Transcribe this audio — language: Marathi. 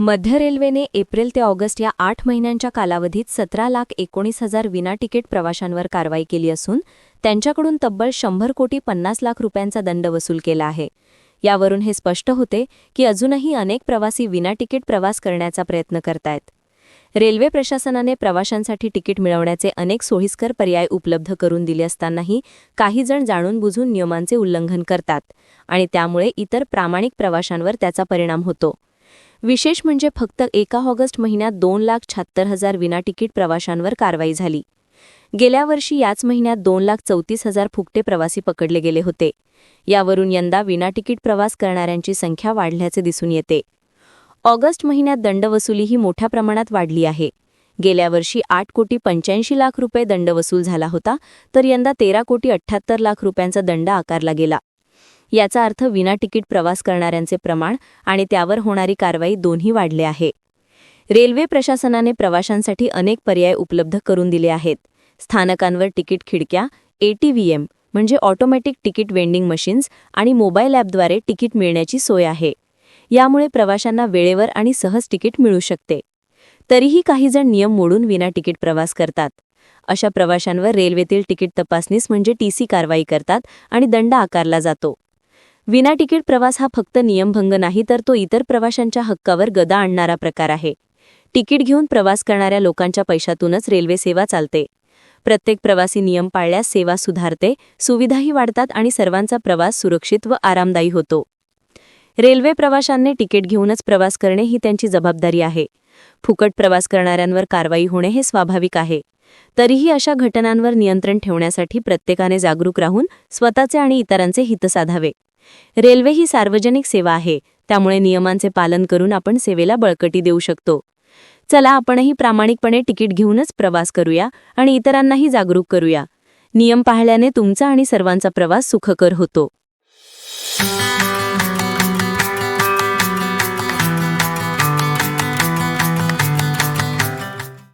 मध्य रेल्वेने एप्रिल ते ऑगस्ट या आठ महिन्यांच्या कालावधीत सतरा लाख एकोणीस हजार विना तिकीट प्रवाशांवर कारवाई केली असून त्यांच्याकडून तब्बल शंभर कोटी पन्नास लाख रुपयांचा दंड वसूल केला आहे. यावरून हे स्पष्ट होते की अजूनही अनेक प्रवासी विना तिकीट प्रवास करण्याचा प्रयत्न करतायत. रेल्वे प्रशासनाने प्रवाशांसाठी तिकीट मिळवण्याचे अनेक सोयीस्कर पर्याय उपलब्ध करून दिले असतानाही काही जण जाणून बुजून नियमांचे उल्लंघन करतात आणि त्यामुळे इतर प्रामाणिक प्रवाशांवर त्याचा परिणाम होतो. विशेष म्हणजे फक्त एका ऑगस्ट महिन्यात दोन लाख शहात्तर हजार विना तिकीट प्रवाशांवर कारवाई झाली. गेल्या वर्षी याच महिन्यात दोन लाख चौतीस हजार फुकटे प्रवासी पकडले गेले होते. यावरून यंदा विना तिकीट प्रवास करणाऱ्यांची संख्या वाढल्याचे दिसून येते. ऑगस्ट महिन्यात दंडवसुलीही मोठ्या प्रमाणात वाढली आहे. गेल्या वर्षी आठ कोटी पंच्याऐंशी लाख रुपये दंड वसूल झाला होता तर यंदा तेरा कोटी अठ्ठ्याहत्तर लाख रुपयांचा दंड आकारला गेला. याचा अर्थ विना तिकीट प्रवास करणाऱ्यांचे प्रमाण आणि त्यावर होणारी कारवाई दोन्ही वाढले आहे. रेल्वे प्रशासनाने प्रवाशांसाठी अनेक पर्याय उपलब्ध करून दिले आहेत. स्थानकांवर तिकीट खिडक्या एटीव्हीएम म्हणजे ऑटोमॅटिक तिकीट वेंडिंग मशीन्स आणि मोबाईल ॲपद्वारे तिकीट मिळण्याची सोय आहे. यामुळे प्रवाशांना वेळेवर आणि सहज तिकीट मिळू शकते. तरीही काहीजण नियम मोडून विना तिकीट प्रवास करतात. अशा प्रवाशांवर रेल्वेतील तिकीट तपासणीस म्हणजे टीसी कारवाई करतात आणि दंड आकारला जातो. विना तिकीट प्रवास हा फक्त नियमभंग नाही तर तो इतर प्रवाशांच्या हक्कावर गदा आणणारा प्रकार आहे. तिकीट घेऊन प्रवास करणाऱ्या लोकांच्या पैशातूनच रेल्वे सेवा चालते. प्रत्येक प्रवासी नियम पाळल्यास सेवा सुधारते सुविधाही वाढतात आणि सर्वांचा प्रवास सुरक्षित व आरामदायी होतो. रेल्वे प्रवाशांनी तिकीट घेऊनच प्रवास करणे ही त्यांची जबाबदारी आहे. फुकट प्रवास करणाऱ्यांवर कारवाई होणे हे स्वाभाविक आहे. तरीही अशा घटनांवर नियंत्रण ठेवण्यासाठी प्रत्येकाने जागरूक राहून स्वतःचे आणि इतरांचे हित साधावे. रेल्वे ही सार्वजनिक सेवा आहे. त्यामुळे नियमांचे पालन करून आपण सेवेला बळकटी देऊ शकतो. चला आपणही प्रामाणिकपणे तिकीट घेऊनच प्रवास करूया आणि इतरांनाही जागरूक करूया. नियम पाळल्याने तुमचा आणि सर्वांचा प्रवास सुखकर होतो.